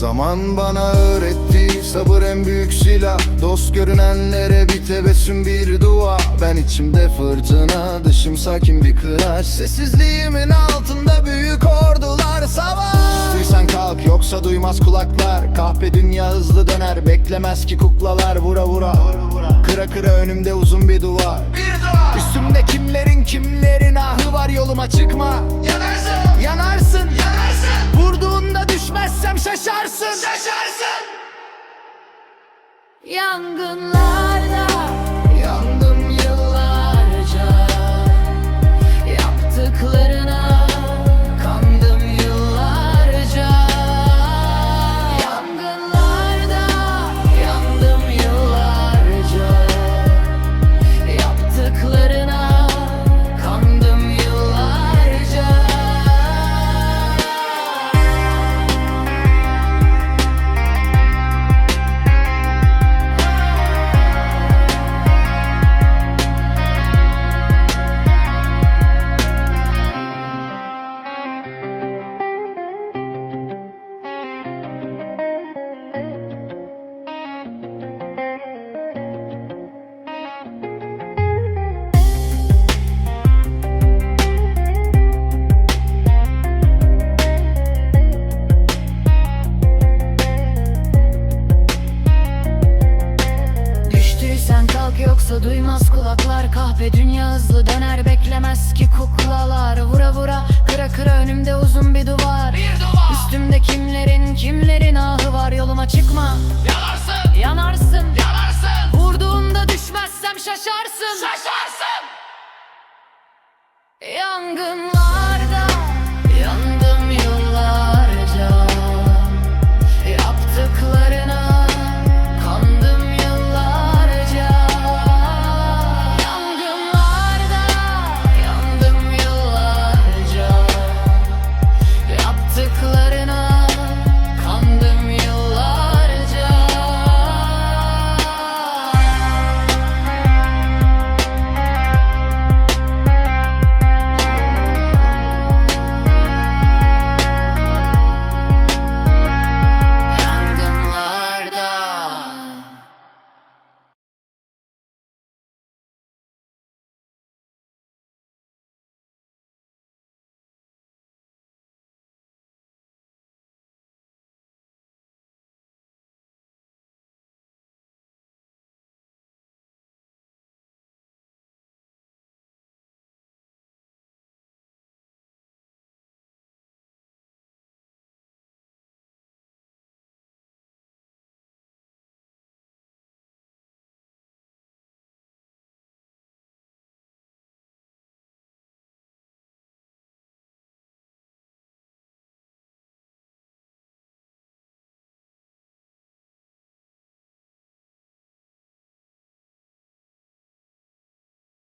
Zaman bana öğretti sabır en büyük silah. Dost görünenlere bir tebessüm bir dua. Ben içimde fırtına dışım sakin bir kıraç. Sessizliğimin altında büyük ordular savaş. Duysan kalk yoksa duymaz kulaklar. Kahpe dünya hızlı döner beklemez ki kuklalar. Vura vura Kıra kıra önümde uzun bir duvar Üstümde kimlerin kimlerin ahı var yoluma çıkma. Yanarsın Vurduğunda düşmezsem şaşarsın Şaşarsın Yangınlarda duymaz kulaklar Kahpe dünya hızlı döner beklemez ki kuklalar. Vura vura kıra kıra önümde uzun bir duvar. Üstümde kimlerin kimlerin ahı var? Yoluma çıkma. Yanarsın. Yanarsın. Yanarsın. Vurduğumda düşmezsem şaşarsın. Şaşarsın. Yangınlar